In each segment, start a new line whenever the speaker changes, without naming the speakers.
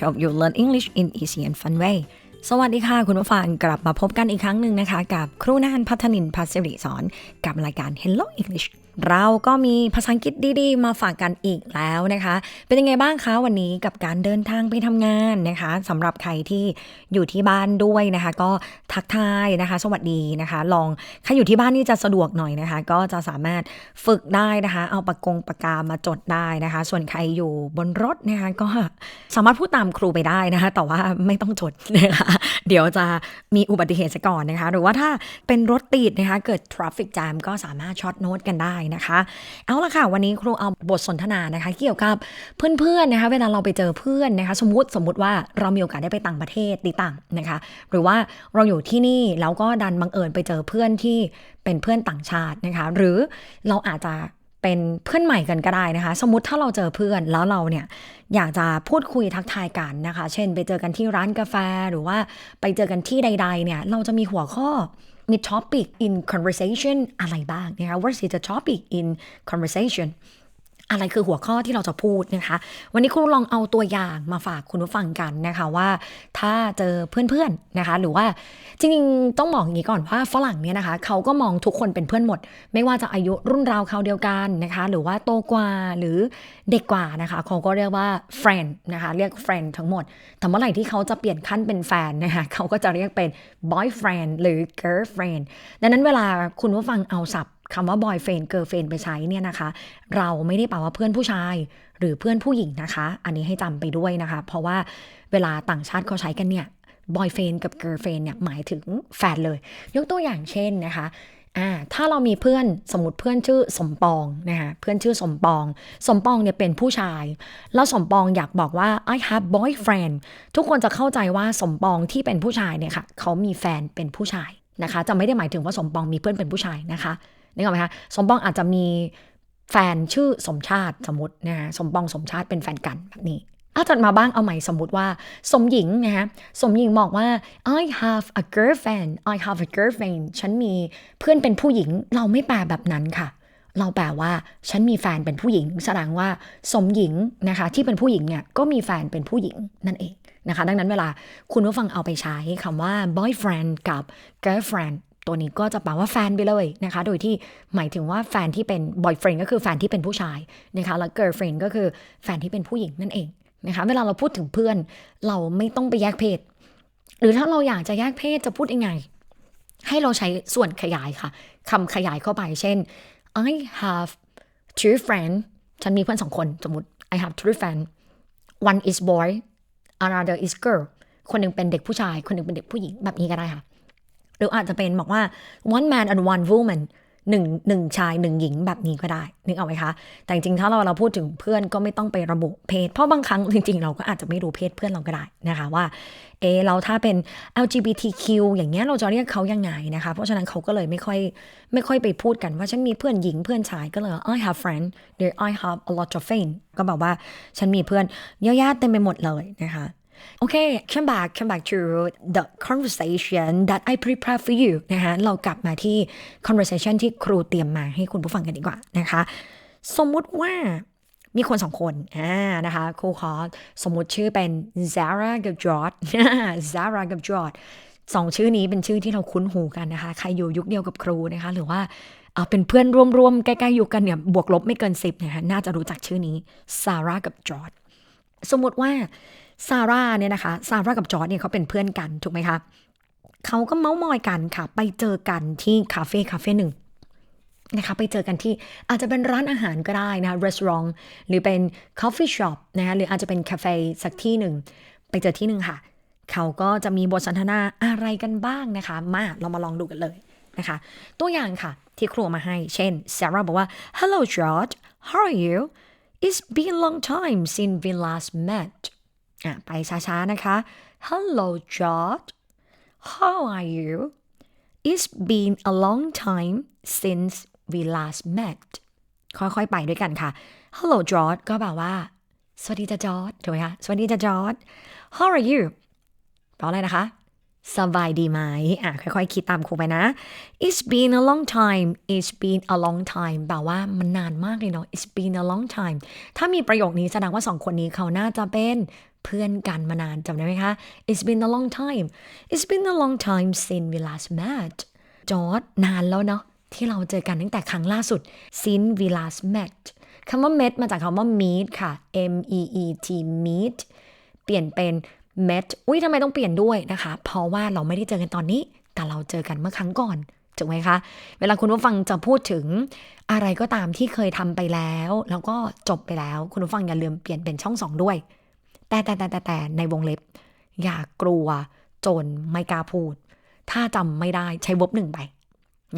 Help you learn English in easy and fun way สวัสดีค่ะ คุณผู้ฟังกลับมาพบกันอีกครั้งหนึ่งนะคะ กับครูนานพัฒนินพัศริสอน กับรายการ Hello English เราก็มีภาษาอังกฤษดีๆ มาฝากกันอีกแล้วนะคะ เป็นยังไงบ้างคะวันนี้กับการเดินทางไปทำงานนะคะสำหรับใครที่อยู่ที่บ้านด้วยนะคะ ก็ทักทายนะคะ สวัสดีนะคะ ลองใครอยู่ที่บ้านนี่จะสะดวกหน่อยนะคะ ก็จะสามารถฝึกได้นะคะ เอาปากกงปากกามาจดได้นะคะ ส่วนใครอยู่บนรถนะคะ ก็สามารถพูดตามครูไปได้นะคะ แต่ว่าไม่ต้องจดนะคะเดี๋ยวจะมีอุบัติเหตุซะก่อนนะคะ หรือว่าถ้าเป็นรถติดนะคะ เกิด traffic jam ก็สามารถช็อตโน้ตกันได้นะคะ เอาละค่ะ วันนี้ครูเอาบทสนทนานะคะ เกี่ยวกับเพื่อนๆนะคะ เวลาเราไปเจอเพื่อนนะคะ สมมติสมมติว่าเรามีโอกาสได้ไปต่างประเทศติต่างนะคะ หรือว่าเราอยู่ที่นี่แล้วก็ดันบังเอิญไปเจอเพื่อนที่เป็นเพื่อนต่างชาตินะคะ หรือเราอาจจะเป็นเพื่อนใหม่กันก็ได้นะคะ สมมติถ้าเราเจอเพื่อนแล้วเราเนี่ยอยากจะพูดคุยทักทายกันนะคะ เช่น ไปเจอกันที่ร้านกาแฟหรือว่าไปเจอกันที่ใด ๆ เนี่ย เราจะมีหัวข้อ มี topic in conversation อะไรบ้างนะคะ what is the topic in conversation อะไรคือหัวข้อที่เราจะพูดนะคะ วันนี้ครูลองเอาตัวอย่างมาฝากคุณผู้ฟังกันนะคะว่า ถ้าเจอเพื่อนๆนะคะ หรือว่าจริงๆต้องบอกอย่างนี้ก่อนว่าฝรั่งเนี่ยนะคะเขาก็มองทุกคนเป็นเพื่อนหมด ไม่ว่าจะอายุรุ่นราวคราเดียวกันนะคะ หรือว่าโตกว่าหรือเด็กกว่านะคะเขาก็เรียกว่า friend นะคะเรียก friend ทั้งหมดแต่เมื่อไหร่ที่เขาจะเปลี่ยนขั้นเป็นแฟนนะคะเขาก็จะเรียกเป็น boyfriend หรือ girlfriend ดังนั้นเวลาคุณผู้ฟังเอาศัพท์ คำว่า boyfriend girlfriend ไปใช้เนี่ยนะคะ เราไม่ได้แปลว่าเพื่อนผู้ชาย หรือเพื่อนผู้หญิงนะคะ อันนี้ให้จำไปด้วยนะคะ เพราะว่าเวลาต่างชาติเขาใช้กันเนี่ย boyfriend กับ girlfriend เนี่ยหมายถึงแฟนเลย ยกตัวอย่างเช่นนะคะอ่าถ้าเรามีเพื่อนสมมติเพื่อนชื่อสมปองนะคะเพื่อนชื่อสมปอง สมปองเนี่ยเป็นผู้ชาย แล้วสมปองอยากบอกว่า I have boyfriend ทุกคนจะเข้าใจว่าสมปองที่เป็นผู้ชายเนี่ยค่ะเขามีแฟนเป็นผู้ชายนะคะ จะไม่ได้หมายถึงว่าสมปองมีเพื่อนเป็นผู้ชายนะคะ นึกออกไหมคะสมปองอาจจะมีแฟนชื่อสมชาติสมมตินะคะสมปองสมชาติเป็นแฟนกันแบบนี้อาจัดมาบ้างเอาใหม่สมมติว่า สมหญิงนะคะสมหญิงบอกว่า I have a girlfriend I have a girlfriend ฉันมีเพื่อนเป็นผู้หญิง เราไม่แปลแบบนั้นค่ะ เราแปลว่าฉันมีแฟนเป็นผู้หญิง แสดงว่าสมหญิงนะคะที่เป็นผู้หญิงเนี่ยก็มีแฟนเป็นผู้หญิงนั่นเองนะคะ ดังนั้นเวลาคุณผู้ฟังเอาไปใช้คำว่า boyfriend กับ girlfriend ตัวนี้ก็จะแปลว่าแฟนไปเลยนะคะ โดยที่หมายถึงว่าแฟนที่เป็น boyfriend ก็คือแฟนที่เป็นผู้ชายนะคะ แล้ว girlfriend ก็คือแฟนที่เป็นผู้หญิงนั่นเองนะคะ เวลาเราพูดถึงเพื่อน เราไม่ต้องไปแยกเพศ หรือถ้าเราอยากจะแยกเพศจะพูดยังไง ให้เราใช้ส่วนขยายค่ะคำขยายเข้าไป เช่น I have two friends ฉันมีเพื่อนสองคนสมมติ I have two friends one is boy another is girl คนหนึ่งเป็นเด็กผู้ชาย คนหนึ่งเป็นเด็กผู้หญิงแบบนี้ก็ได้ค่ะ หรืออาจจะเป็นบอกว่า one man and one woman หนึ่งหนึ่งชายหนึ่งหญิงแบบนี้ก็ได้นึกเอาไหมคะ แต่จริงๆถ้าเราเราพูดถึงเพื่อนก็ไม่ต้องไประบุเพศ เพราะบางครั้งจริงๆ เราก็อาจจะไม่รู้เพศเพื่อนเราก็ได้นะคะว่าเออเราถ้าเป็น LGBTQ อย่างเงี้ยเราจะเรียกเขายังไงนะคะ เพราะฉะนั้นเขาก็เลยไม่ค่อยไม่ค่อยไปพูดกันว่าฉันมีเพื่อนหญิงเพื่อนชายก็เลย I have friend หรือ I have a lot of friends ก็บอกว่าฉันมีเพื่อนเยอะแยะเต็มไปหมดเลยนะคะ Okay, come back, come back to the conversation that I prepare for you นะคะเรากลับมาที่ conversation ที่ครูเตรียมมาให้คุณผู้ฟังกันดีกว่านะคะ สมมุติว่ามีคนสองคนอ่านะคะครูขอสมมุติชื่อเป็น Zara กับ George Zara กับ George สองชื่อนี้เป็นชื่อที่เราคุ้นหูกันนะคะ ใครอยู่ยุคเดียวกับครูนะคะ หรือว่าเอาเป็นเพื่อนร่วมๆ ใกล้ๆ อยุคกันเนี่ย บวกลบไม่เกินสิบนะคะน่าจะรู้จักชื่อนี้ Zara กับ George สมมติว่า ซาร่าเนี่ยนะคะซาร่ากับจอร์ดเนี่ยเขาเป็นเพื่อนกันถูกไหมคะเขาก็เมาส์มอยกันค่ะ ไปเจอกันที่คาเฟ่คาเฟ่หนึ่งนะคะไปเจอกันที่อาจจะเป็นร้านอาหารก็ได้นะรีสอร์ทหรือเป็นคอฟฟี่ช็อปนะคะหรืออาจจะเป็นคาเฟ่สักที่หนึ่ง ไปเจอที่หนึ่งค่ะ เขาก็จะมีบทสนทนาอะไรกันบ้างนะคะ มาเรามาลองดูกันเลยนะคะ ตัวอย่างค่ะ ที่ครูมาให้ เช่นซาร่าบอกว่า Hello George how are you It's been a long time since we last met อะไปช้าๆนะคะ Hello George How are you It's been a long time since we last met ค่อยๆไปด้วยกันค่ะ Hello George ก็แบบว่า สวัสดีจ้าจอร์ดถูกไหมคะสวัสดีจ้าจอร์ด How are you แปลว่าอะไรนะคะสบายดีไหมอะค่อยๆคิดตามครูไปนะ It's been a long time It's been a long time แปลว่ามันนานมากเลยเนาะ It's been a long time ถ้ามีประโยคนี้แสดงว่าสองคนนี้เขาน่าจะเป็น เพื่อนกันมานานจำได้ไหมคะ It's been a long time It's been a long time since we last met จอร์ดนานแล้วเนาะที่เราเจอกันตั้งแต่ครั้งล่าสุด since we last met คำว่า met มาจากคำว่า meet ค่ะ M E E T meet เปลี่ยนเป็น met อุ้ยทำไมต้องเปลี่ยนด้วยนะคะ เพราะว่าเราไม่ได้เจอกันตอนนี้ แต่เราเจอกันเมื่อครั้งก่อนถูกไหมคะ เวลาคุณผู้ฟังจะพูดถึงอะไรก็ตามที่เคยทำไปแล้ว แล้วก็จบไปแล้ว คุณผู้ฟังอย่าลืมเปลี่ยนเป็นช่องสองด้วย แต่แต่แต่แต่แต่ในวงเล็บ อย่ากลัวจนไม่กล้าพูด ถ้าจำไม่ได้ใช้วบหนึ่งไป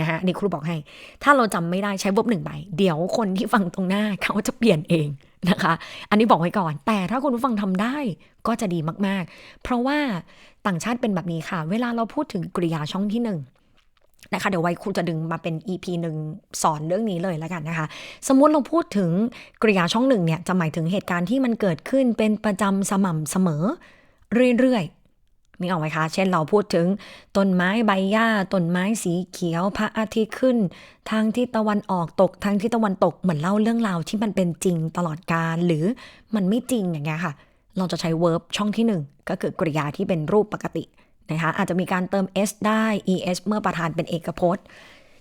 นะฮะนี่ครูบอกให้ ถ้าเราจำไม่ได้ใช้วบหนึ่งไปเดี๋ยวคนที่ฟังตรงหน้าเขาจะเปลี่ยนเองนะคะ อันนี้บอกไว้ก่อน แต่ถ้าคุณผู้ฟังทำได้ก็จะดีมาก ๆ เพราะว่าต่างชาติเป็นแบบนี้ค่ะ เวลาเราพูดถึงกริยาช่องที่หนึ่ง นะคะเดี๋ยวไว้ครูจะดึงมาเป็น EP หนึ่งสอนเรื่องนี้เลยแล้วกันนะคะ สมมติเราพูดถึงกริยาช่องหนึ่งเนี่ยจะหมายถึงเหตุการณ์ที่มันเกิดขึ้นเป็นประจำสม่ำเสมอเรื่อยๆนี่ออกไหมคะ เช่นเราพูดถึงต้นไม้ใบหญ้าต้นไม้สีเขียว พระอาทิตย์ขึ้น ทางที่ตะวันออกตก ทางที่ตะวันตกเหมือนเล่าเรื่องราวที่มันเป็นจริงตลอดกาลหรือมันไม่จริงอย่างเงี้ยค่ะ เราจะใช้ verb ช่องที่หนึ่งก็คือกริยาที่เป็นรูปปกติ นะคะอาจจะมีการเติม s ได้ es เมื่อประธานเป็นเอกพจน์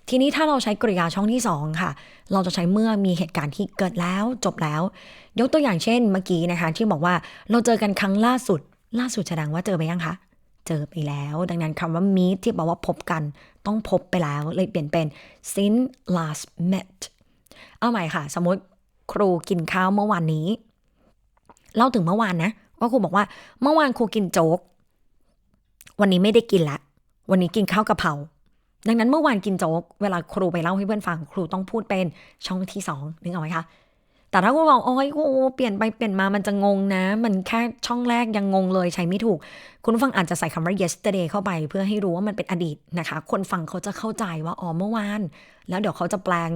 ทีนี้ถ้าเราใช้กริยาช่องที่ 2 ค่ะ เราจะใช้เมื่อมีเหตุการณ์ที่เกิดแล้วจบแล้ว ยกตัวอย่างเช่นเมื่อกี้นะคะ ที่บอกว่าเราเจอกันครั้งล่าสุด ล่าสุดแสดงว่าเจอไปยังคะเจอไปแล้ว ดังนั้นคำว่า meet ที่แปลว่าพบกัน ต้องพบไปแล้วเลยเปลี่ยนเป็น since last met เอาใหม่ค่ะ สมมติครูกินข้าวเมื่อวานนี้เล่าถึงเมื่อวานนะว่าครูบอกว่าเมื่อวานครูกินโจ๊ก วันนี้ไม่ได้กินละ วันนี้กินข้าวกะเพราดังนั้นเมื่อวานกินโจ๊กเวลาครูไปเล่าให้เพื่อนฟังครูต้องพูดเป็นช่องที่สองนึกออกไหมคะแต่ถ้าครูบอกโอ้ยครูเปลี่ยนไปเปลี่ยนมามันจะงงนะ มันแค่ช่องแรกยังงงเลยใช้ไม่ถูก คุณฟังอาจจะใส่คำว่า yesterday เข้าไปเพื่อให้รู้ว่ามันเป็นอดีตนะคะ คนฟังเขาจะเข้าใจว่าอ๋อเมื่อวาน แล้วเดี๋ยวเขาจะแปลง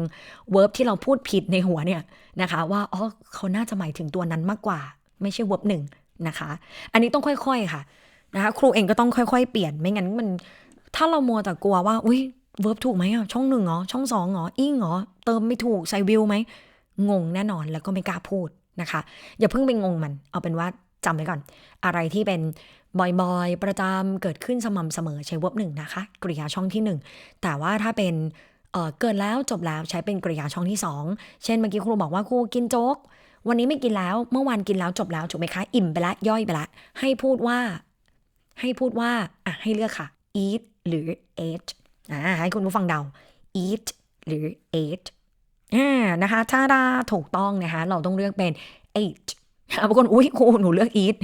verb ที่เราพูดผิดในหัวเนี่ยนะคะ ว่าอ๋อเขาน่าจะหมายถึงตัวนั้นมากกว่า ไม่ใช่ verb หนึ่งนะคะ อันนี้ต้องค่อย ๆค่ะ นะคะครูเองก็ต้องค่อยๆ เปลี่ยนไม่งั้นมัน ถ้าเรามัวแต่กลัวว่าอุ้ยเวิร์บถูกไหมอะช่องหนึ่งเหรอช่องสองเหรออิงเหรอเติมไม่ถูกใส่วิวไหมงงแน่นอนแล้วก็ไม่กล้าพูดนะคะ อย่าเพิ่งไปงงมัน เอาเป็นว่าจำไว้ก่อน อะไรที่เป็นบ่อยๆ ประจำเกิดขึ้นสม่ำเสมอใช้เวิร์บหนึ่งนะคะกริยาช่องที่หนึ่งแต่ว่าถ้าเป็นเเกิดแล้วจบแล้วใช้เป็นกริยาช่องที่สองเช่นเมื่อกี้ครูบอกว่าครูกินโจ๊ก วันนี้ไม่กินแล้วเมื่อวานกินแล้วจบแล้วถูกไหมคะ อิ่มไปละย่อยไปละให้พูดว่า ให้พูดว่าอะให้เลือกค่ะ eat หรือ ate อ่าให้คุณผู้ฟังเดา eat หรือ ate อ่านะคะถ้าดาถูกต้องนะคะ เราต้องเลือกเป็น ate บางคนอุ้ยครูหนูเลือก eat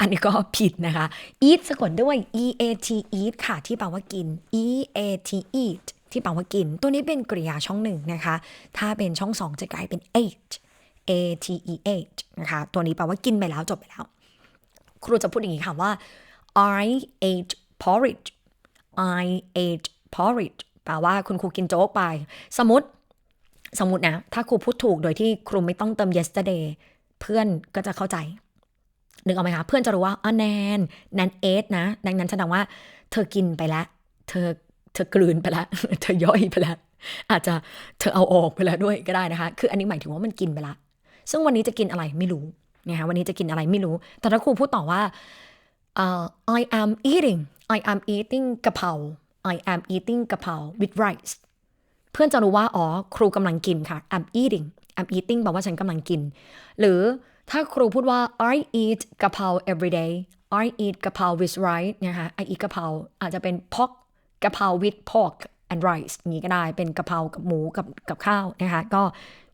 อันนี้ก็ผิดนะคะ eat สะกดด้วย e a t eat ค่ะ ที่แปลว่ากิน e a t eat ที่แปลว่ากิน ตัวนี้เป็นกริยาช่องหนึ่งนะคะ ถ้าเป็นช่องสองจะกลายเป็น ate a t e a t นะคะ ตัวนี้แปลว่ากินไปแล้วจบไปแล้ว ครูจะพูดอย่างนี้ค่ะว่า I ate porridge I ate porridge แปลว่าคุณครูกินโจ๊กไป สมมติสมมตินะ ถ้าครูพูดถูกโดยที่ครูไม่ต้องเติม yesterday เพื่อนก็จะเข้าใจนึกออกไหมคะ เพื่อนจะรู้ว่าอ๋อแนนแนนเอทนะ ดังนั้นแสดงว่า เธอกินไปแล้ว เธอเธอกลืนไปแล้วเธอย่อยไปแล้วอาจจะเธอเอาออกไปแล้วด้วยก็ได้นะคะ คืออันนี้หมายถึงว่ามันกินไปละ ซึ่งวันนี้จะกินอะไรไม่รู้นะคะวันนี้จะกินอะไรไม่รู้ แต่ถ้าครูพูดต่อว่า uh, I am eating I am eating กะเพรา I am eating กะเพรา with rice เพื่อนจะรู้ว่า อ๋อ ครูกำลังกินค่ะ I'm eating I'm eating แปลว่าฉันกำลังกิน หรือถ้าครูพูดว่า I eat กะเพรา every day I eat กะเพรา with rice นะคะ I eat กะเพราอาจจะเป็น pork กะเพรา with pork and rice นี้ก็ได้เป็นกะเพรากับหมูกับกับข้าวนะคะ ก็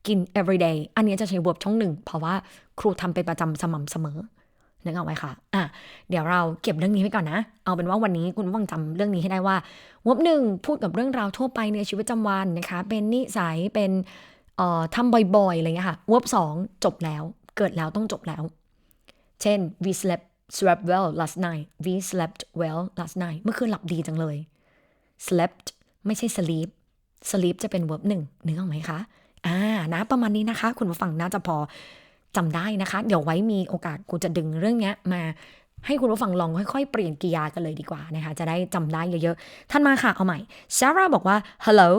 กิน every day อันนี้จะใช้ verb ช่องหนึ่ง เพราะว่าครูทำเป็นประจำสม่ำเสมอ นึกออกไหมคะอะ เดี๋ยวเราเก็บเรื่องนี้ไว้ก่อนนะ เอาเป็นว่าวันนี้คุณผู้ฟังจำเรื่องนี้ให้ได้ว่าวบหนึ่งพูดกับเรื่องราวทั่วไปในชีวิตประจำวันนะคะ เป็นนิสัย เป็นเอ่อทำบ่อยๆอะไรเงี้ยค่ะวบสองจบแล้ว เกิดแล้วต้องจบแล้ว เช่น we slept slept well last night we slept well last night เมื่อคืนหลับดีจังเลย slept ไม่ใช่ sleep sleep จะเป็น verb หนึ่งนึกออกไหมคะ อ่า นะ ประมาณนี้นะคะ คุณผู้ฟังน่าจะพอ จำได้นะคะ เดี๋ยวไว้มีโอกาสกูจะดึงเรื่องนี้มาให้คุณผู้ฟังลองค่อยๆ เปลี่ยนกิริยากันเลยดีกว่านะคะ จะได้จำได้เยอะๆ ท่านมาค่ะ เอาใหม่ Sarah บอกว่า hello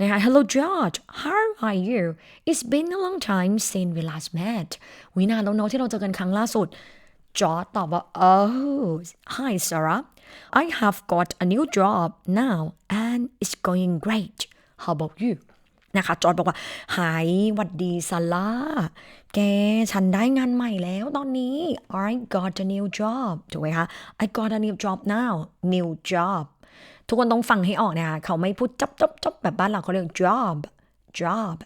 นะคะ hello George how are you it's been a long time since we last met วินานแล้วเนาะที่เราเจอกันครั้งล่าสุดจอร์จตอบว่า oh hi Sarah I have got a new job now and it's going great how about you นะคะ จอร์ดบอกว่า หายวัดดีซาร่าแก ฉันได้งานใหม่แล้วตอนนี้ I got a new job ถูกไหมคะ I got a new job now new job ทุกคนต้องฟังให้ออกนะคะ เขาไม่พูดจับจับจับแบบบ้านเราเขาเรียก job job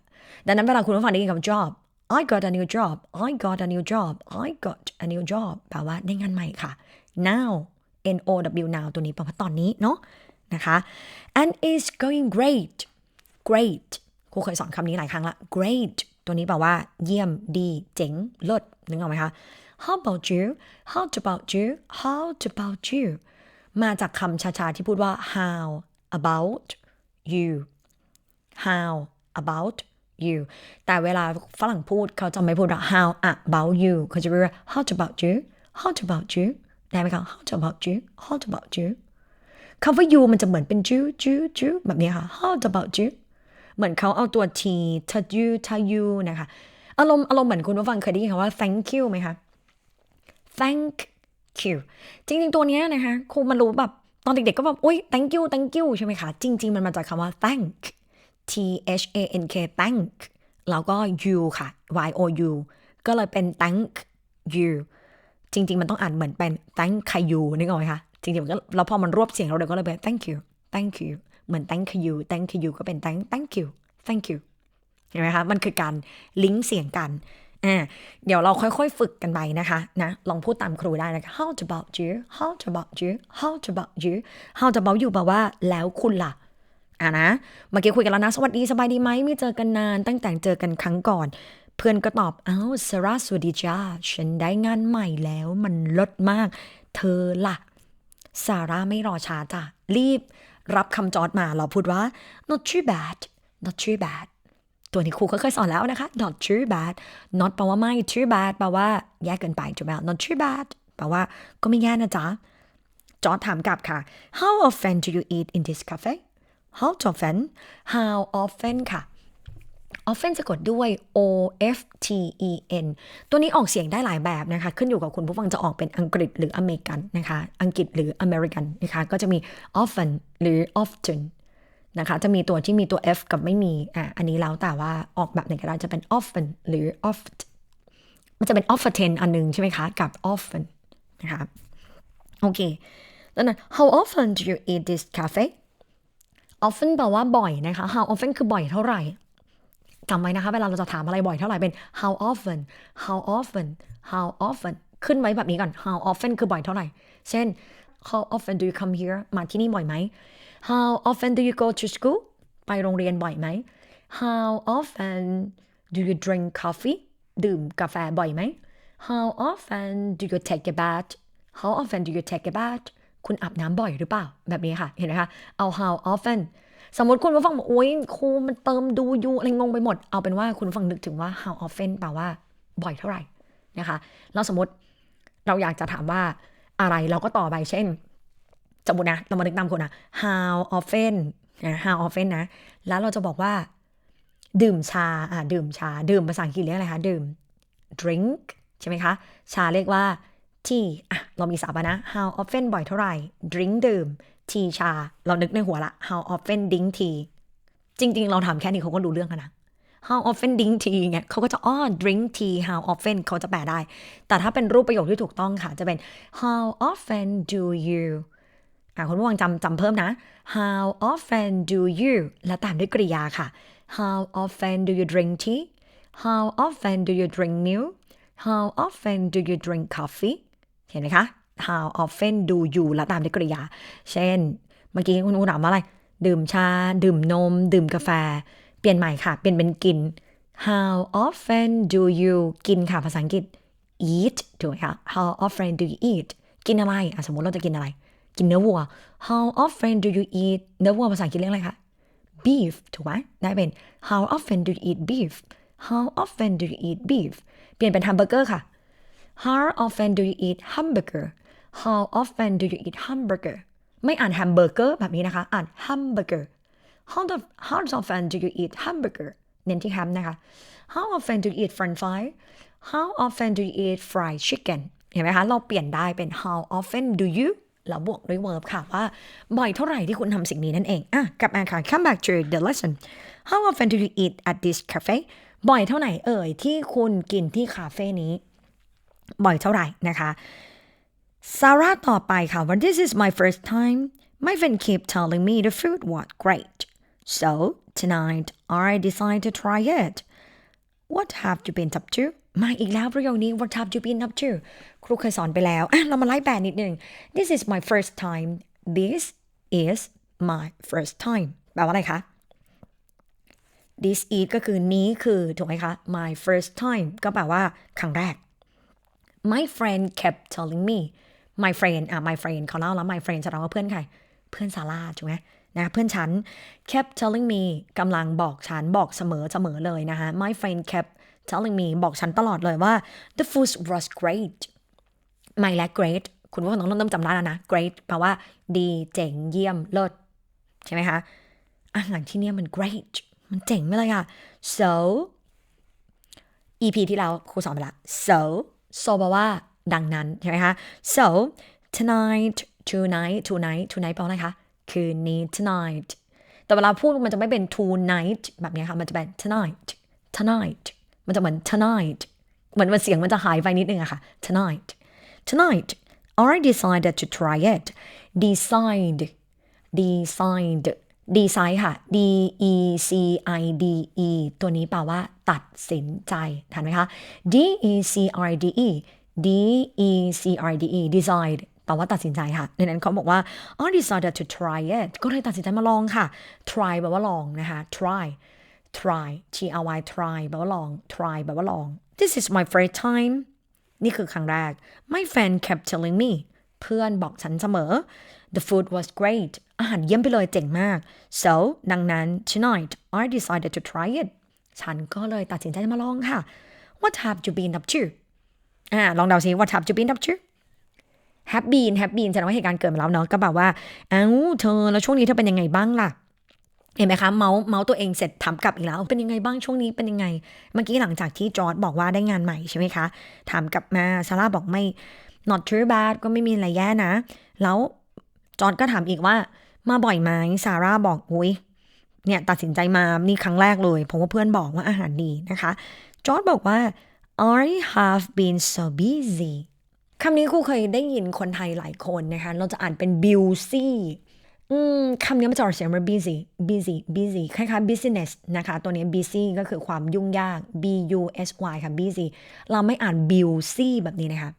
ดังนั้นเวลาคุณผู้ฟังได้ยินคำ job I got a new job I got a new job I got a new job แปลว่าได้งานใหม่ค่ะ now N O W now ตัวนี้แปลว่าตอนนี้เนาะนะคะ and it's going great great ครูเคยสอนคำนี้หลายครั้งละ great ตัวนี้แปลว่า เยี่ยมดี เจ๋งเลิศนึกออกไหมคะ how about you how about you how about you มาจากคำชาๆที่พูดว่า how about you how about you แต่เวลาฝรั่งพูดเขาจะไม่พูดว่า how about you เขาจะพูดว่า how about you how about you ได้ไหมคะ how about you how about you คำว่า you มันจะเหมือนเป็น you you you แบบนี้ค่ะ how about you เหมือนเขาเอาตัว t ถ้า you ถ้า you นะคะอารมณ์อารมณ์เหมือนคุณผู้ฟังเคยได้ยินคำว่า thank you ไหมคะ thank you จริงๆ ตัวเนี้ยนะคะครูมันรู้แบบตอนเด็กๆก็แบบอุ้ย thank you thank you ใช่ไหมคะ จริง ๆ มันมาจากคำว่า thank t h a n k thank แล้วก็ you ค่ะ y o u ก็เลยเป็น thank you จริง ๆ มันต้องอ่านเหมือนเป็น thank you นึกออกไหมคะ จริงๆมันก็แล้วพอมันรวบเสียงเราเดี๋ยวก็เลยเป็น thank you thank you เหมือน thank you thank you ก็เป็น thank thank you thank you เห็นไหมคะ มันคือการลิงก์เสียงกันอ่าเดี๋ยวเราค่อยๆฝึกกันไปนะคะนะ ลองพูดตามครูได้นะคะ how about you how about you how about you how about you แปลว่าแล้วคุณล่ะอะนะ เมื่อกี้คุยกันแล้วนะ สวัสดีสบายดีไหม ไม่เจอกันนาน ตั้งแต่เจอกันครั้งก่อน เพื่อนก็ตอบ อ้าวซาร่าสวัสดีจ้า ฉันได้งานใหม่แล้ว มันลดมาก เธอล่ะ ซาร่าไม่รอช้าจ้ะ รีบ รับคำจอดมาเราพูดว่า not too bad not too bad ตัวนี้ครูก็เคยสอนแล้วนะคะ not too bad not แปลว่าไม่ too bad แปลว่าแย่เกินไปถูกไหม not too bad แปลว่าก็ไม่แย่นะจ๊ะ จอดถามกลับค่ะ how often do you eat in this cafe how often how often ค่ะ often สะกดด้วย o f t e n ตัวนี้ออกเสียงได้หลายแบบนะคะ ขึ้นอยู่กับคุณผู้ฟังจะออกเป็นอังกฤษหรืออเมริกันนะคะ อังกฤษหรืออเมริกันนะคะ ก็จะมี often หรือ often นะคะ จะมีตัวที่มีตัว f กับไม่มี อะ อันนี้แล้วแต่ว่าออกแบบไหนก็ได้ จะเป็น often หรือ oft มันจะเป็น often อันหนึงใช่ไหมคะ กับ often นะคะ โอเคแล้วนั้น how often do you eat this cafe often แปลว่าบ่อยนะคะ how often คือบ่อยเท่าไหร่ จำไว้นะคะ เวลาเราจะถามอะไรบ่อยเท่าไหร่เป็น how often how often how often ขึ้นไว้แบบนี้ก่อน how often คือบ่อยเท่าไหร่ เช่น how often do you come here มาที่นี่บ่อยไหม how often do you go to school ไปโรงเรียนบ่อยไหม how often do you drink coffee ดื่มกาแฟบ่อยไหม how often do you take a bath how often do you take a bath คุณอาบน้ำบ่อยหรือเปล่า แบบนี้ค่ะ เห็นไหมคะ เอา how often สมมติคุณผู้ฟังบอกโอ้ยครูมันเติมดูยูอะไรงงไปหมด เอาเป็นว่าคุณผู้ฟังนึกถึงว่า how often แปลว่าบ่อยเท่าไหร่นะคะแล้วสมมติเราอยากจะถามว่าอะไรเราก็ต่อไปเช่น สมมตินะ เรามานึกตามคนนะ how often นะ how often นะ แล้วเราจะบอกว่า ดื่มชาอ่าดื่มชา ดื่มภาษาอังกฤษเรียกอะไรคะ ดื่ม drink ใช่ไหมคะ ชาเรียกว่า tea อะเรามีสาบนะ how often บ่อยเท่าไหร่ drink ดื่ม tea ชา เรานึกในหัวละ how often drink tea จริง ๆ เราถามแค่นี้เขาก็รู้เรื่องกันนะ how often drink tea เงี้ยเขาก็จะอ้อ drink tea how often เขาจะแปลได้ แต่ถ้าเป็นรูปประโยคที่ถูกต้องค่ะ จะเป็น how often do you อะคุณผู้ฟังจำจำเพิ่มนะ how often do you แล้วตามด้วยกริยาค่ะ how often do you drink tea how often do you drink milk how often do you drink coffee เห็นไหมคะ how often do you แล้วตามด้วยกริยา เช่น เมื่อกี้คุณอูถามว่าอะไร ดื่มชา ดื่มนม ดื่มกาแฟ เปลี่ยนใหม่ค่ะ เปลี่ยนเป็นกิน how often do you กินค่ะภาษาอังกฤษ eat ถูกไหมคะ how often do you eat กินอะไรสมมติเราจะกินอะไร กินเนื้อวัว how often do you eat เนื้อวัวภาษาอังกฤษเรียกอะไรคะ beef ถูกไหมได้เป็น how often do you eat beef how often do you eat beef เปลี่ยนเป็นแฮมเบอร์เกอร์ค่ะ how often do you eat hamburger how often do you eat hamburger ไม่อ่านแฮมเบอร์เกอร์แบบนี้นะคะ อ่าน hamburger how the how often do you eat hamburger เน้นที่แฮมนะคะ how often do you eat french fry how often do you eat fried chicken เห็นไหมคะ เราเปลี่ยนได้เป็น how often do you แล้วบวกด้วย verb ค่ะว่า บ่อยเท่าไหร่ที่คุณทำสิ่งนี้นั่นเองอะกลับมาค่ะ come back to the lesson how often do you eat at this cafe บ่อยเท่าไหร่เอ่ยที่คุณกินที่คาเฟ่นี้ บ่อยเท่าไหร่นะคะ ซาร่าต่อไปค่ะ when this is my first time my friend keep telling me the food was great so tonight I decided to try it what have you been up to มาอีกแล้วประโยคนี้ what have you been up to ครูเคยสอนไปแล้วอ่ะเรามาไล่แปลนิดนึง this is my first time this is my first time แปลว่าอะไรคะ this is ก็คือนี้คือถูกไหมคะ my first time ก็แปลว่าครั้งแรก my friend kept telling me my friend อะ my friend เขาเล่าแล้ว my friend จะเราว่าเพื่อนใคร เพื่อนซาร่าถูกไหมนะเพื่อนฉัน kept telling me กำลังบอกฉันบอกเสมอเสมอเลยนะคะ my friend kept telling me บอกฉันตลอดเลยว่า the food was great ไม่และ great คุณผู้ฟังต้องเริ่มจำได้แล้วนะ great แปลว่าดีเจ๋งเยี่ยมเลิศใช่ไหมคะ อาหารที่เนี่ยมัน great มันเจ๋งไปเลยค่ะ so EP ที่แล้วครูสอนไปละ so so แปลว่า ดังนั้นใช่ไหมคะ so tonight tonight tonight tonight แปลว่าอะไรคะ คืนนี้ tonight แต่เวลาพูดมันจะไม่เป็น tonight แบบนี้ค่ะ มันจะเป็น tonight tonight มันจะเหมือน tonight เหมือนมันเสียงมันจะหายไปนิดนึงอะค่ะ tonight tonight I decided to try it decide decide decide ค่ะ d e c i d e ตัวนี้แปลว่าตัดสินใจทันไหมคะ d e c r d e d e c r d e decide แปลว่าตัดสินใจค่ะดังนั้นเขาบอกว่า I decided to try it ก็เลยตัดสินใจมาลองค่ะ try แปลว่าลองนะคะ try try t r y try แปลว่าลอง try แปลว่าลอง this is my first time นี่คือครั้งแรก my friend kept telling me เพื่อนบอกฉันเสมอ the food was great อาหารเยี่ยมไปเลยเจ๋งมาก so ดังนั้น tonight I decided to try it ฉันก็เลยตัดสินใจมาลองค่ะ what have you been up to อ่าลองเดาซิ what have you been up to have been have been แสดงว่าเหตุการณ์เกิดมาแล้วเนาะก็แบบว่าอ้าวเธอแล้วช่วงนี้เธอเป็นยังไงบ้างล่ะเห็นไหมคะเมาส์เมาส์ตัวเองเสร็จถามกลับอีกแล้ว เป็นยังไงบ้างช่วงนี้เป็นยังไง เมื่อกี้หลังจากที่จอร์ดบอกว่าได้งานใหม่ใช่ไหมคะถามกลับมาซาร่าบอกไม่ not too bad ก็ไม่มีอะไรแย่นะ แล้วจอร์ดก็ถามอีกว่ามาบ่อยไหมซาร่าบอกอุ้ยเนี่ยตัดสินใจมานี่ครั้งแรกเลยเพราะว่าเพื่อนบอกว่าอาหารดีนะคะ จอร์ดบอกว่า I have been so busy คำนี้ครูเคยได้ยินคนไทยหลายคนนะคะ เราจะอ่านเป็น busy คำนี้มันจะออกเสียงว่า busy busy busy คล้ายๆ business นะคะ ตัวนี้ busy ก็คือความยุ่งยาก b u s y ค่ะ busy เราไม่อ่าน busy แบบนี้นะคะ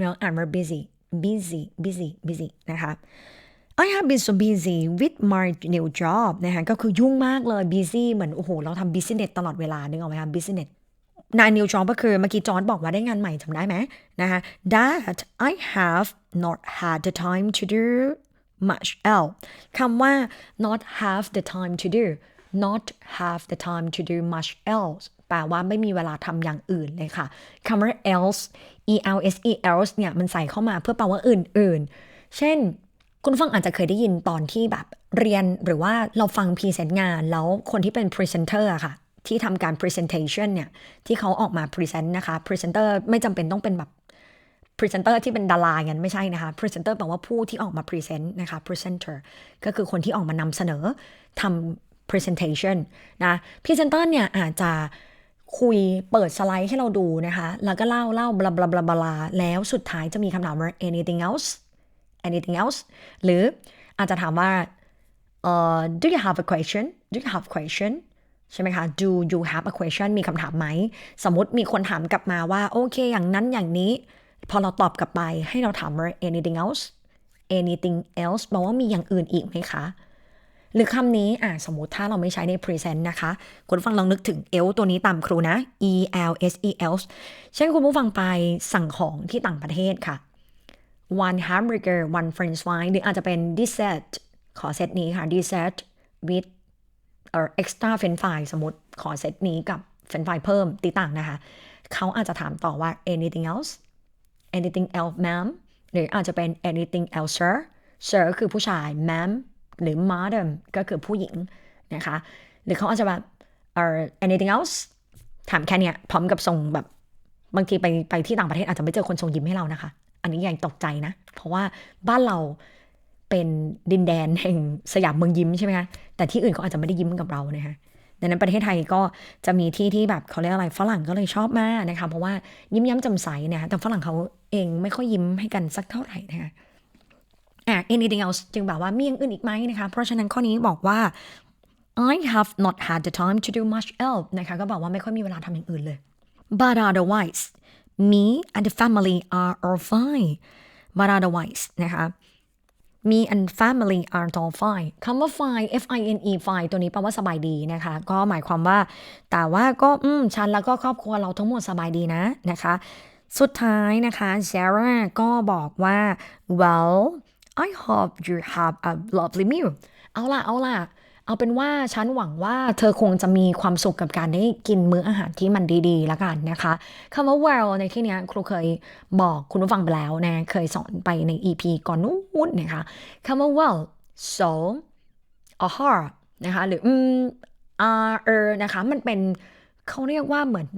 เราอ่านว่า busy busy busy busy นะคะ I have been so busy with my new job นะคะก็คือยุ่งมากเลย busy เหมือนโอ้โห เราทำ business ตลอดเวลานึกออกไหมคะ business นายนิวจองก็คือเมื่อกี้จอนบอกว่าได้งานใหม่จำได้ไหมนะคะ that I have not had the time to do much else คำว่า not have the time to do not have the time to do much else แปลว่าไม่มีเวลาทำอย่างอื่นเลยค่ะคำว่า else e l s e else เนี่ยมันใส่เข้ามาเพื่อแปลว่าอื่นๆ เช่น คุณฟังอาจจะเคยได้ยินตอนที่แบบเรียนหรือว่าเราฟังพรีเซนต์งาน แล้วคนที่เป็นพรีเซนเตอร์ค่ะ ที่ทำการ presentation เนี่ย ที่เขาออกมา present นะคะ presenter ไม่จำเป็นต้องเป็นแบบ presenter ที่เป็นดาราอย่างนั้นไม่ใช่นะคะ presenter แปลว่าผู้ที่ออกมา present นะคะ presenter ก็คือคนที่ออกมานำเสนอทำ presentation นะ presenter เนี่ยอาจจะคุยเปิดสไลด์ให้เราดูนะคะ แล้วก็เล่าเล่าบลาบลาบลาบลาแล้วสุดท้ายจะมีคำถามว่า anything else anything else หรืออาจจะถามว่า uh, do you have a question do you have a question ใช่ไหมคะ do you have a question มีคำถามไหม สมมติมีคนถามกลับมาว่า โอเค อย่างนั้นอย่างนี้ พอเราตอบกลับไปให้เราถามว่า anything else anything else แปลว่ามีอย่างอื่นอีกไหมคะ หรือคำนี้อะสมมติถ้าเราไม่ใช้ใน present นะคะ คุณผู้ฟังลองนึกถึง else ตัวนี้ตามครูนะ e l s e else เช่นคุณผู้ฟังไปสั่งของที่ต่างประเทศค่ะ one hamburger one french fry หรืออาจจะเป็น dessert ขอเซตนี้ค่ะ dessert with เอ่อ extra french fry สมมติขอเซตนี้กับ f r e n c fry เพิ่มตีต่างนะคะ เขาอาจจะถามต่อว่า anything else anything else ma'am หรืออาจจะเป็น anything else sir sir คือผู้ชาย ma'am หรือ madam ก็คือผู้หญิงนะคะ หรือเขาอาจจะแบบเอ่อ anything else ถามแค่เนี้ยพร้อมกับส่งแบบบางทีไปไปที่ต่างประเทศอาจจะไม่เจอคนส่งยิ้มให้เรานะคะ อันนี้ยังตกใจนะ เพราะว่าบ้านเราเป็นดินแดนแห่งสยามเมืองยิ้มใช่ไหมคะ แต่ที่อื่นเขาอาจจะไม่ได้ยิ้มกับเรานะคะดังนั้นประเทศไทยก็จะมีที่ที่แบบเขาเรียกอะไรฝรั่งก็เลยชอบมากนะคะเพราะว่ายิ้มย้ำจำใสนะคะแต่ฝรั่งเขาเองไม่ค่อยยิ้มให้กันสักเท่าไหร่นะคะอะ anything else จึงแบบว่ามีอย่างอื่นอีกไหมนะคะ เพราะฉะนั้นข้อนี้บอกว่า I have not had the time to do much else นะคะก็บอกว่าไม่ค่อยมีเวลาทำอย่างอื่นเลย but otherwise me and the family are all fine but otherwise นะคะ me and family are all fine คำว่า fine f i n e fine ตัวนี้แปลว่าสบายดีนะคะ ก็หมายความว่า แต่ว่าก็อืมฉันแล้วก็ครอบครัวเราทั้งหมดสบายดีนะนะคะ สุดท้ายนะคะ Sarah ก็บอกว่า well I hope you have a lovely meal เอาล่ะ เอาล่ะ เอาเป็นว่าฉันหวังว่าเธอคงจะมีความสุขกับการได้กินมื้ออาหารที่มันดีๆ แล้วกันนะคะคำว่า well ในที่นี้ครูเคยบอกคุณผู้ฟังไปแล้วนะ เคยสอนไปใน EP ก่อนนู้นนะคะคำว่า well so a hard นะคะหรืออืม r er นะคะ มันเป็นเขาเรียกว่าเหมือน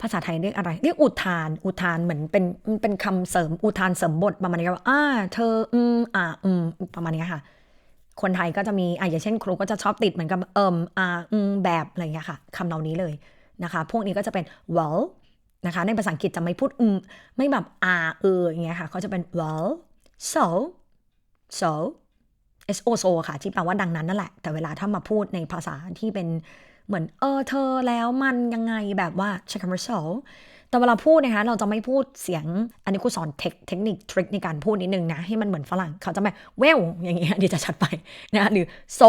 ภาษาไทยเรียกอะไร เรียกอุทาน อุทานเหมือนเป็นมันเป็นคำเสริมอุทานเสริมบทประมาณนี้ว่าอ่าเธออืมอ่าอืมประมาณนี้ค่ะ คนไทยก็จะมีอะอย่างเช่นครูก็จะชอบติดเหมือนกับเอิมอ่าอืมแบบอะไรอย่างเงี้ยค่ะคำเหล่านี้เลยนะคะ พวกนี้ก็จะเป็น well นะคะ ในภาษาอังกฤษจะไม่พูดอืมไม่แบบอ่าเอออย่างเงี้ยค่ะเขาจะเป็น well so so s o so ค่ะ ที่แปลว่าดังนั้นนั่นแหละ แต่เวลาถ้ามาพูดในภาษาที่เป็นเหมือนเออเธอแล้วมันยังไงแบบว่าใช้คำว่า so แต่เวลาพูดนะคะเราจะไม่พูดเสียง อันนี้ครูสอนเทคเทคนิคทริคในการพูดนิดนึงนะ ให้มันเหมือนฝรั่งเขาจะไม่ well อย่างเงี้ยอันนี้จะชัดไปนะหรือ so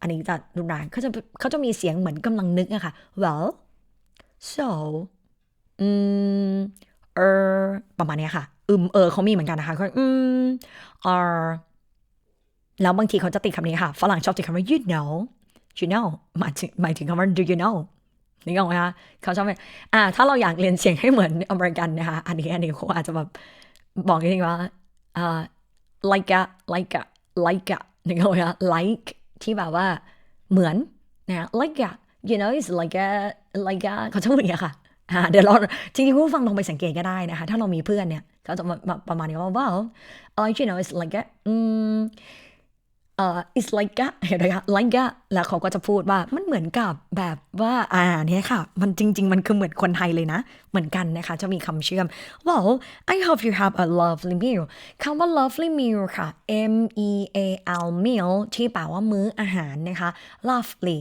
อันนี้จะรุนแรงเขาจะเขาจะมีเสียงเหมือนกำลังนึกอะค่ะ well so อืมเออประมาณเนี้ยค่ะ อืมเออเขามีเหมือนกันนะคะเขาอืม are แล้วบางทีเขาจะติดคำนี้ค่ะ ฝรั่งชอบติดคำว่า you know you know หมายถึงหมายถึงคำว่า do you know นี่ก็ไหมคะเขาชอบเป็นอ่า ถ้าเราอยากเรียนเสียงให้เหมือนอเมริกันนะคะ อันนี้อันนี้ครูอาจจะแบบบอกนิดนึงว่าอ่า like a like a like a นี่ก็ไหมคะ like ที่แบบว่าเหมือนนะ like a you know it's like a like a เขาชอบอย่างเงี้ยค่ะอ่าเดี๋ยวเราจริงๆผู้ฟังลองไปสังเกตก็ได้นะคะ ถ้าเรามีเพื่อนเนี่ยเขาจะมาประมาณนี้ว่า well uh, you know it's like a อืม อ่อ it's like a เห็นไหมคะ like a แล้วเขาก็จะพูดว่ามันเหมือนกับแบบว่าอ่าเนี่ยค่ะ มันจริง ๆ มันคือเหมือนคนไทยเลยนะ เหมือนกันนะคะ จะมีคำเชื่อม well I hope you have a lovely meal คำว่า lovely meal ค่ะ M E A L meal ที่แปลว่ามื้ออาหารนะคะ lovely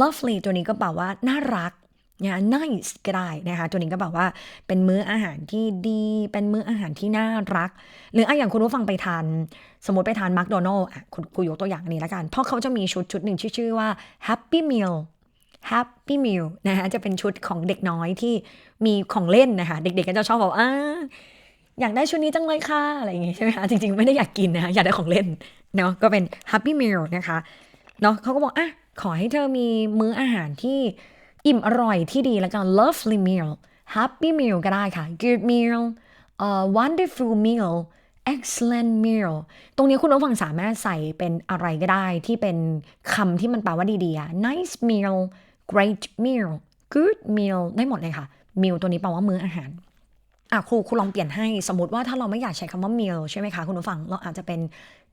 lovely ตัวนี้ก็แปลว่าน่ารัก นะ nice ก็ได้นะคะตัวนี้ก็แบบว่าเป็นมื้ออาหารที่ดี เป็นมื้ออาหารที่น่ารัก หรืออะอย่างคุณผู้ฟังไปทาน สมมติไปทานมัคโดนัลล์อะคุณกูยกตัวอย่างนี้แล้วกัน เพราะเขาจะมีชุดชุดหนึ่งชื่อว่า Happy Meal Happy Meal นะคะจะเป็นชุดของเด็กน้อยที่มีของเล่นนะคะเด็ก ๆ ก็จะชอบบอกอ่าอยากได้ชุดนี้จังเลยค่ะ อะไรอย่างงี้ใช่ไหมคะจริง ๆ ไม่ได้อยากกินนะคะอยากได้ของเล่นเนาะก็เป็น Happy Meal นะคะเนาะเขาก็บอกอะขอให้เธอมีมื้ออาหารที่ อิ่มอร่อยที่ดีแล้วกัน lovely meal happy meal ก็ได้ค่ะ good meal uh, wonderful meal excellent meal ตรงนี้คุณผู้ฟังสามารถใส่เป็นอะไรก็ได้ที่เป็นคำที่มันแปลว่าดีๆ nice meal great meal good meal ได้หมดเลยค่ะ meal ตัวนี้แปลว่ามื้ออาหารอะครูครูลองเปลี่ยนให้สมมติว่าถ้าเราไม่อยากใช้คำว่า meal ใช่ไหมคะ คุณผู้ฟังเราอาจจะเป็น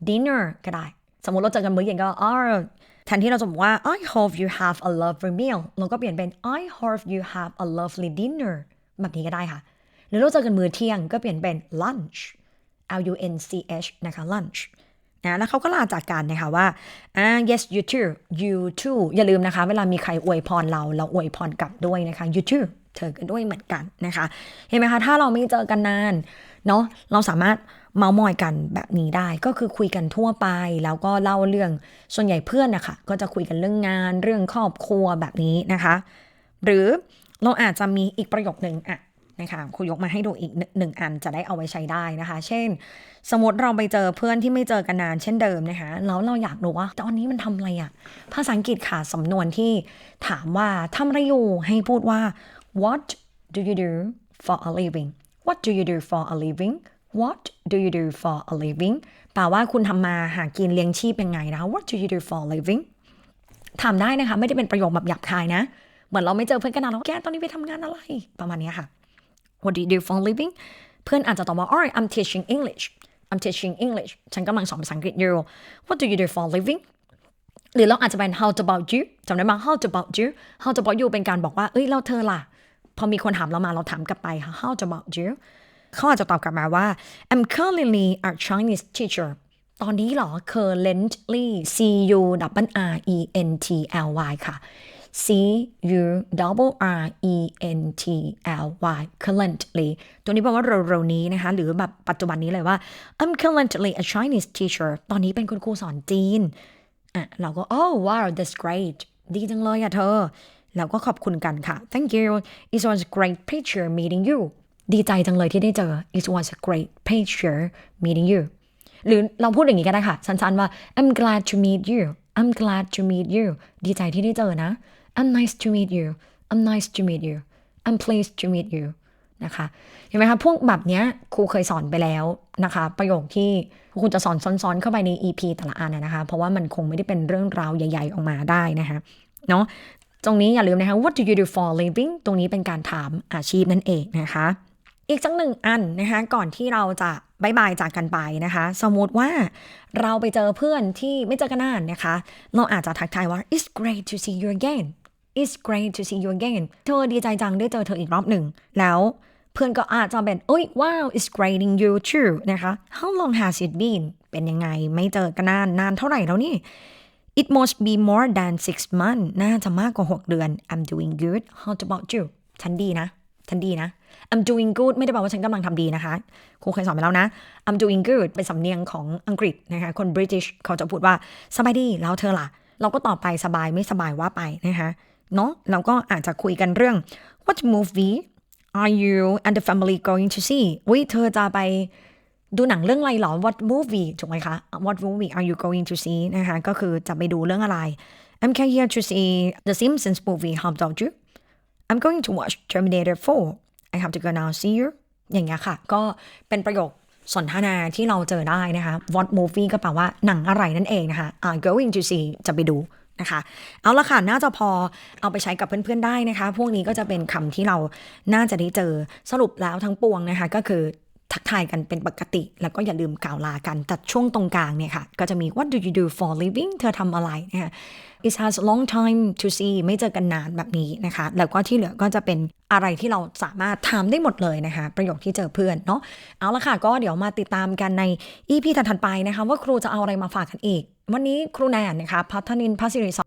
dinner ก็ได้ สมมติเราเจอกันมื้อเย็นก็ oh แทนที่เราจะบอกว่า I hope you have a lovely meal เราก็เปลี่ยนเป็น I hope you have a lovely dinner แบบนี้ก็ได้ค่ะ หรือเราเจอกันมื้อเที่ยงก็เปลี่ยนเป็น lunch L U N C H นะคะ lunch นะแล้วเขาก็ลาจากกันนะคะว่าอ่า yes you too you too อย่าลืมนะคะ เวลามีใครอวยพรเรา เราอวยพรกลับด้วยนะคะ you too เธอก็ด้วยเหมือนกันนะคะ เห็นไหมคะ ถ้าเราไม่เจอกันนาน เนาะเราสามารถ เมามอยกันแบบนี้ได้ ก็คือคุยกันทั่วไป แล้วก็เล่าเรื่องส่วนใหญ่เพื่อนนะคะก็จะคุยกันเรื่องงานเรื่องครอบครัวแบบนี้นะคะ หรือเราอาจจะมีอีกประโยคหนึ่งอะนะคะครูยกมาให้ดูอีกหนึ่งอันจะได้เอาไว้ใช้ได้นะคะ เช่น สมมติเราไปเจอเพื่อนที่ไม่เจอกันนานเช่นเดิมนะคะแล้วเราอยากรู้ว่าตอนนี้มันทำอะไรอะภาษาอังกฤษค่ะสำนวนที่ถามว่าทำอะไรอยู่ให้พูดว่า what do you do for a living what do you do for a living what do you do for a living แปลว่าคุณทำมาหากินเลี้ยงชีพยังไงนะ what do you do for a living ถามได้นะคะ ไม่ได้เป็นประโยคแบบหยาบคายนะ เหมือนเราไม่เจอเพื่อนกันนานแล้วแกตอนนี้ไปทำงานอะไร ประมาณนี้ค่ะ what do you do for a living เพื่อนอาจจะตอบว่า alright I'm teaching English I'm teaching English ฉันกำลังสอนภาษาอังกฤษอยู่ what do you do for a living หรือเราอาจจะเป็น how about you จำได้ไหม how about you how about you เป็นการบอกว่า เอ้ยแล้วเธอล่ะ พอมีคนถามเรามาเราถามกลับไปค่ะ how about you เขาอาจจะตอบกลับมาว่า I'm currently a Chinese teacher ตอนนี้เหรอ currently C U W R E N T L Y ค่ะ C U W R E N T L Y currently ตัวนี้แปลว่าเร็วๆนี้นะคะ หรือแบบปัจจุบันนี้เลยว่า I'm currently a Chinese teacher ตอนนี้เป็นคุณครูสอนจีนอะเราก็ oh wow that's great ดีจังเลยอะเธอเราก็ขอบคุณกันค่ะ thank you it was great pleasure meeting you ดีใจจังเลยที่ได้เจอ it was a great pleasure meeting you หรือเราพูดอย่างนี้ก็ได้ค่ะสั้นๆว่า I'm glad to meet you I'm glad to meet you ดีใจที่ได้เจอนะ I'm nice to meet you I'm nice to meet you I'm pleased to meet you นะคะเห็นไหมคะพวกแบบเนี้ยครูเคยสอนไปแล้วนะคะ ประโยคที่ครูจะสอนซ้อนๆเข้าไปใน EP แต่ละอันนะนะคะ เพราะว่ามันคงไม่ได้เป็นเรื่องราวใหญ่ ๆ ออกมาได้นะคะเนาะตรงนี้อย่าลืมนะคะ what do you do for living ตรงนี้เป็นการถามอาชีพนั่นเองนะคะ อีกสักหนึ่งอันนะคะก่อนที่เราจะบายบายจากกันไปนะคะ สมมติว่าเราไปเจอเพื่อนที่ไม่เจอกันนานนะคะ เราอาจจะทักทายว่า it's great to see you again it's great to see you again เธอดีใจจังได้เจอเธออีกรอบหนึ่ง แล้วเพื่อนก็อาจจะเป็นเอ้ยว้าว it's great in you too นะคะ how long has it been เป็นยังไงไม่เจอกันนานนานเท่าไหร่แล้วนี่ It must be more than six months น่าจะมากกว่า 6 เดือน I'm doing good how about you ฉันดีนะ ฉันดีนะ I'm doing good ไม่ได้แปลว่าฉันกำลังทำดีนะคะ ครูเคยสอนไปแล้วนะ I'm doing good เป็นสำเนียงของอังกฤษนะคะ คน British เขาจะพูดว่าสบายดีแล้วเธอล่ะ เราก็ตอบไปสบายไม่สบายว่าไปนะคะ เนาะเราก็อาจจะคุยกันเรื่อง What movie are you and the family going to see อุ้ยเธอจะไปดูหนังเรื่องอะไรหรอ What movie ถูกไหมคะ What movie are you going to see นะคะ ก็คือจะไปดูเรื่องอะไร I'm here to see the Simpsons movie How about you I'm going to watch Terminator 4 I have to go now see you อย่างเงี้ยค่ะ ก็เป็นประโยคสนทนาที่เราเจอได้นะคะ What movie ก็แปลว่าหนังอะไรนั่นเองนะคะ I'm going to see จะไปดูนะคะ เอาละค่ะ น่าจะพอเอาไปใช้กับเพื่อนๆได้นะคะ พวกนี้ก็จะเป็นคำที่เราน่าจะได้เจอสรุปแล้วทั้งปวงนะคะ ก็คือ ทักทายกันเป็นปกติ แล้วก็อย่าลืมกล่าวลากันแต่ช่วงตรงกลางเนี่ยค่ะ ก็จะมี what do you do for living เธอทำอะไรนะคะ it has a long time to see ไม่เจอกันนานแบบนี้นะคะ แล้วก็ที่เหลือก็จะเป็นอะไรที่เราสามารถทำได้หมดเลยนะคะ ประโยคที่เจอเพื่อนเนาะเอาละค่ะ ก็เดี๋ยวมาติดตามกันใน EP ถัดๆไปนะคะ ว่าครูจะเอาอะไรมาฝากกันอีก วันนี้ครูแนนนะคะพัฒนินพัสิริส